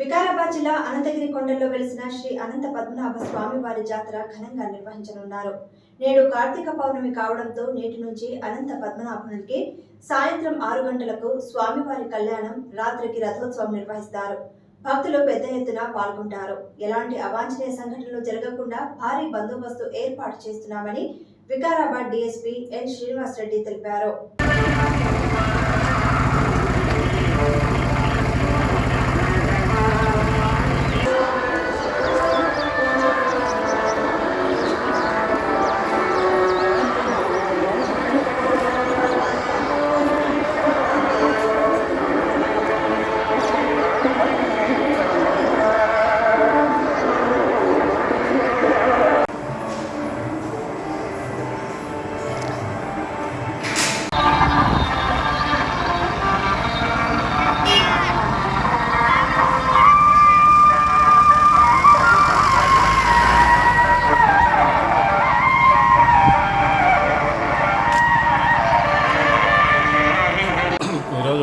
వికారాబాద్ జిల్లా అనంతగిరి కొండల్లో వెలిసిన శ్రీ అనంత పద్మనాభ స్వామివారి జాతర ఘనంగా నిర్వహించనున్నారు. నేడు కార్తీక పౌర్ణమి కావడంతో నేటి నుంచి అనంత పద్మనాభునికి సాయంత్రం ఆరు గంటలకు స్వామివారి కళ్యాణం రాత్రికి రథోత్సవం నిర్వహిస్తారు. భక్తులు పెద్ద ఎత్తున పాల్గొంటారు. ఎలాంటి అవాంఛనీయ సంఘటనలు జరగకుండా భారీ బందోబస్తు ఏర్పాటు చేస్తున్నామని వికారాబాద్ డీఎస్పీ ఎన్ శ్రీనివాస్ రెడ్డి తెలిపారు.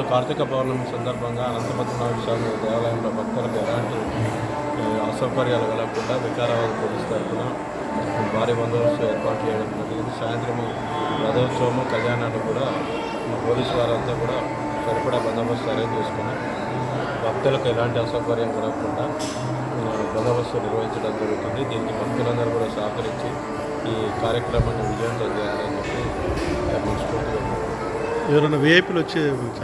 కార్తీక పౌర్ణమి సందర్భంగా అనంతపద్మనాభ స్వామి దేవాలయంలో భక్తులకు ఎలాంటి అసౌకర్యాలు కలగకుండా వికారాబాద్ పోలీస్ తరఫున భారీ బందోబస్తు ఏర్పాటు చేయడం జరిగింది. సాయంత్రం రథోత్సవము కళ్యాణాలు కూడా పోలీసు వారంతా కూడా సరిపడా బందోబస్తు అరేంజ్ చేసుకుని భక్తులకు ఎలాంటి అసౌకర్యం కలగకుండా బందోబస్తు నిర్వహించడం జరుగుతుంది. దీనికి భక్తులందరూ కూడా సహకరించి ఈ కార్యక్రమాన్ని విజయవంతం చేయాలని చెప్పి మనస్ఫూర్తిగా ఎవరైనా విఐపీలు వచ్చే